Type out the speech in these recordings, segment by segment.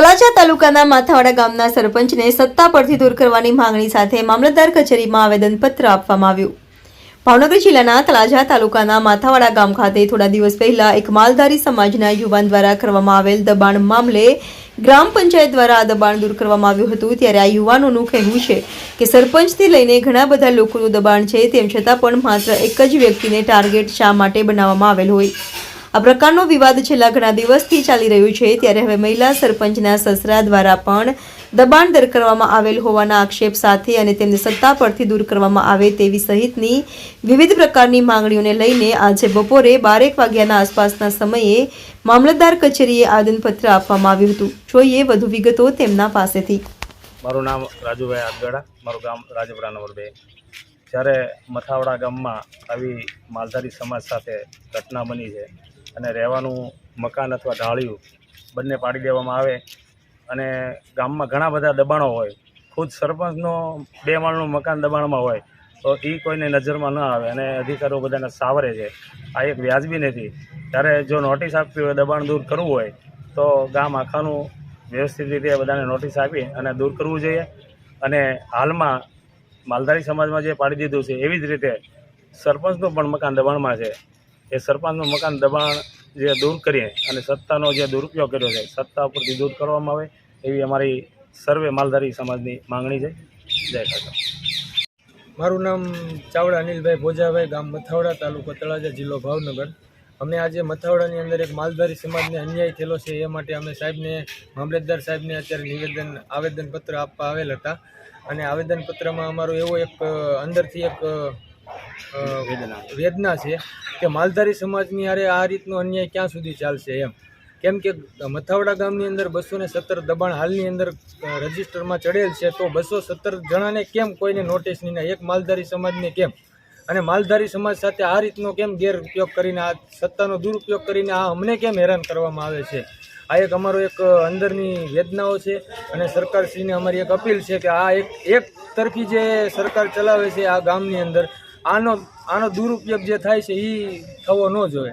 તળાજા તાલુકાના માથાવાડા ગામના સરપંચને સત્તા પરથી દૂર કરવાની માંગણી સાથે મામલતદાર કચેરીમાં આવેદનપત્ર આપવામાં આવ્યું. ભાવનગર જિલ્લાના તળાજા તાલુકાના માથાવાડા ગામ ખાતે થોડા દિવસ પહેલા એક માલધારી સમાજના યુવાન દ્વારા કરવામાં આવેલ દબાણ મામલે ગ્રામ પંચાયત દ્વારા આ દબાણ દૂર કરવામાં આવ્યું હતું. ત્યારે આ યુવાનોનું કહેવું છે કે સરપંચથી લઈને ઘણા બધા લોકોનું દબાણ છે, તેમ છતાં પણ માત્ર એક જ વ્યક્તિને ટાર્ગેટ શા માટે બનાવવામાં આવેલ હોય? આ પ્રકારનો વિવાદ છેલ્લા ઘણા દિવસથી ચાલી રહ્યો છે, ત્યારે હવે મહિલા સરપંચના સસરા દ્વારા પણ દબાણ દર કરવામાં આવેલ હોવાના આક્ષેપ સાથે અને તેમને સત્તા પરથી દૂર કરવામાં આવે તેવી સહિતની વિવિધ પ્રકારની માંગણીઓને લઈને આજે બપોરે બારેક વાગ્યાના આસપાસના સમયે મામલતદાર કચેરીએ આવેદનપત્ર આપવામાં આવ્યું હતું. જોઈએ વધુ વિગતો તેમના પાસેથી. મારું નામ રાજુભાઈ આગડા મારું ગામ રાજપુરા નંબર બે. જ્યારે મથાવડા ગામમાં આવી માલધારી સમાજ સાથે ઘટના બની છે અને રહેવાનું મકાન અથવા ઢાળિયું બંને પાડી દેવામાં આવે. અને ગામમાં ઘણા બધા દબાણો હોય. ખુદ સરપંચનો બે માળનું મકાન દબાણમાં હોય, તો એ કોઈને નજરમાં ન આવે અને અધિકારીઓ બધાને સાવરે છે. આ એક વ્યાજબી નથી. ત્યારે જો નોટિસ આપવી હોય, દબાણ દૂર કરવું હોય, તો ગામ આખાનું વ્યવસ્થિત રીતે બધાને નોટિસ આપી અને દૂર કરવું જોઈએ. અને હાલમાં માલધારી સમાજમાં જે પાડી દીધું છે, એવી જ રીતે સરપંચનું પણ મકાન દબાણમાં છે. એ સરપંચનું મકાન દબાણ જે દૂર કરીએ અને સત્તાનો જે દુરુપયોગ કર્યો છે, સત્તા ઉપરથી દૂર કરવામાં આવે એવી અમારી સર્વે માલધારી સમાજની માંગણી છે. જય કાકા. મારું નામ ચાવડા અનિલભાઈ ભોજાભાઈ, ગામ મથાવડા, તાલુકો તળાજા, જિલ્લો ભાવનગર. અમે આજે મથાવડાની અંદર એક માલધારી સમાજને અન્યાય થયેલો છે, એ માટે અમે સાહેબને, મામલતદાર સાહેબને અત્યારે નિવેદન, આવેદનપત્ર આપવા આવેલ હતા. અને આવેદનપત્રમાં અમારો એવો એક, અંદરથી એક વેદના. છે કે માલધારી સમાજની આરે આ રીતનો અન્યાય ક્યાં સુધી ચાલશે એમ. કેમ કે મથાવડા ગામની અંદર બસો ને સત્તર દબાણ હાલની અંદર રજિસ્ટરમાં ચડેલ છે તો બસો સત્તર જણાને કેમ કોઈને નોટિસ નહીં એક માલધારી સમાજને કેમ? અને માલધારી સમાજ સાથે આ રીતનો કેમ ગેરઉપયોગ કરીને આ સત્તાનો દુરુપયોગ કરીને આ અમને કેમ હેરાન કરવામાં આવે છે? આ એક અમારો એક અંદરની વેદનાઓ છે અને સરકારશ્રીને અમારી એક અપીલ છે કે આ એક એક તરફી જે સરકાર ચલાવે છે આ ગામની અંદર આનો આનો દુરુપયોગ જે થાય છે એ થવો ન જોઈએ.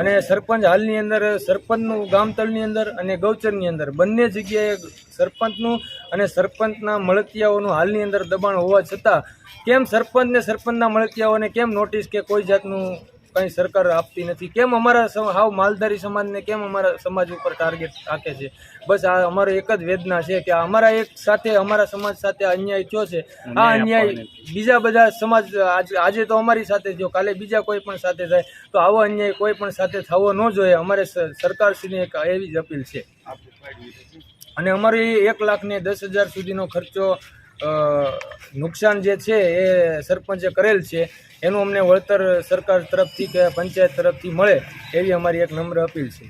અને સરપંચ હાલની અંદર, સરપંચનું ગામતળની અંદર અને ગૌચરની અંદર, બંને જગ્યાએ સરપંચનું અને સરપંચના મળતિયાઓનું હાલની અંદર દબાણ હોવા છતાં, કેમ સરપંચને સરપંચના મળતિયાઓને કેમ નોટિસ કે કોઈ જાતનું કંઈ સરકાર આપતી નથી. કેમ અમારા હાવ માલધારી સમાજને કેમ અમારા સમાજ ઉપર ટાર્ગેટ રાખે છે? બસ આ અમારો એક જ વેદના છે કે અમારા એક સાથે અમારા સમાજ સાથે અન્યાય થયો છે. આ અન્યાય બીજા બધા સમાજ આજે આજે તો અમારી સાથે થયો કાલે બીજા કોઈ પણ સાથે થાય તો આવો અન્યાય કોઈ પણ સાથે થવો ન જોઈએ. અમારે સરકારશ્રીની એક એવી જ અપીલ છે. અને અમારી એક લાખ ને દસ હજાર સુધીનો ખર્ચો નુકસાન જે છે એ સરપંચે કરેલ છે. એનું અમને વળતર સરકાર તરફથી કે પંચાયત તરફથી મળે એવી અમારી એક નમ્ર અપીલ છે.